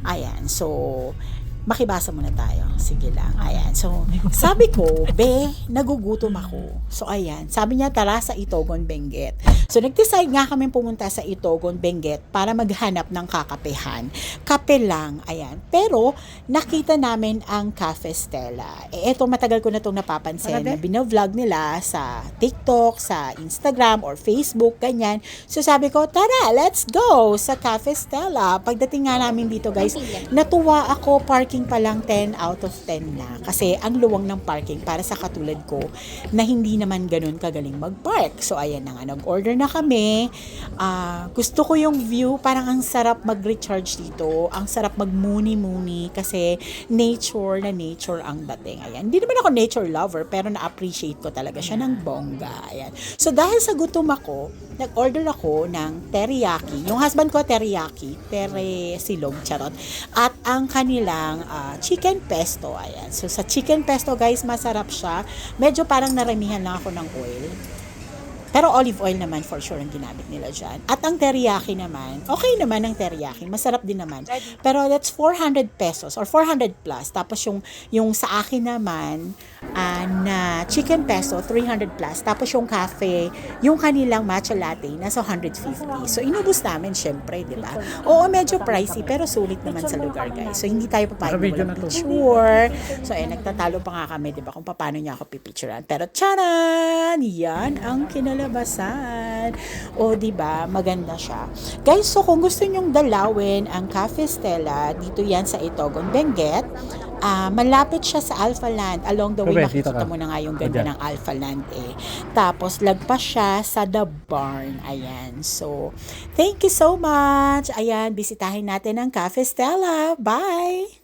Ayan, so makibasa muna tayo. Sige lang. Ayan. So, sabi ko, be, nagugutom ako. So, ayan. Sabi niya, tara sa Itogon Benguet. So, nag-decide nga kami pumunta sa Itogon Benguet para maghanap ng kakapehan. Kape lang. Ayan. Pero, nakita namin ang Cafe Stella. Eh, eto, matagal ko na itong napapansin na binavlog nila sa TikTok, sa Instagram, or Facebook, ganyan. So, sabi ko, tara, let's go sa Cafe Stella. Pagdating nga namin dito, guys, natuwa ako, parking pa lang 10 out of 10 na. Kasi ang luwang ng parking para sa katulad ko na hindi naman ganun kagaling mag-park. So, ayan na nga, nag-order na kami. Ah, gusto ko yung view, parang ang sarap mag-recharge dito. Ang sarap mag-muni-muni kasi nature na nature ang dating. Ayan. Hindi naman ako nature lover, pero na-appreciate ko talaga siya ng bongga. Ayan. So, dahil sa gutom ako, nag-order ako ng teriyaki. Yung husband ko, teriyaki. Tere silog, charot. At ang kanilang ah, chicken pesto. Ayan. So, sa chicken pesto, guys, masarap siya. Medyo parang naramihan lang ako ng oil. Pero olive oil naman for sure ang ginamit nila dyan. At ang teriyaki naman, okay naman ang teriyaki. Masarap din naman. Pero that's 400 pesos or 400 plus. Tapos yung, yung sa akin naman, ah, na chicken peso, 300 plus. Tapos yung cafe, yung kanilang matcha latte, nasa 150. So inubos namin syempre, di ba? Oo, medyo pricey, pero sulit naman sa lugar, guys. So hindi tayo papayag walang picture. So eh, nagtatalo pa nga kami, di ba, kung paano niya ako pipicturean. Pero charan! Yan ang kinalabasan. O, di ba, maganda siya. Guys, so kung gusto nyong dalawin ang Cafe Stella, dito yan sa Itogon, Benguet, ah malapit siya sa Alpha Land. Along the way, dito makikita mo na nga yung ganda ng Alpha Land eh. Tapos, lagpas siya sa The Barn. Ayan. So, thank you so much. Ayan, bisitahin natin ang Cafe Stella. Bye!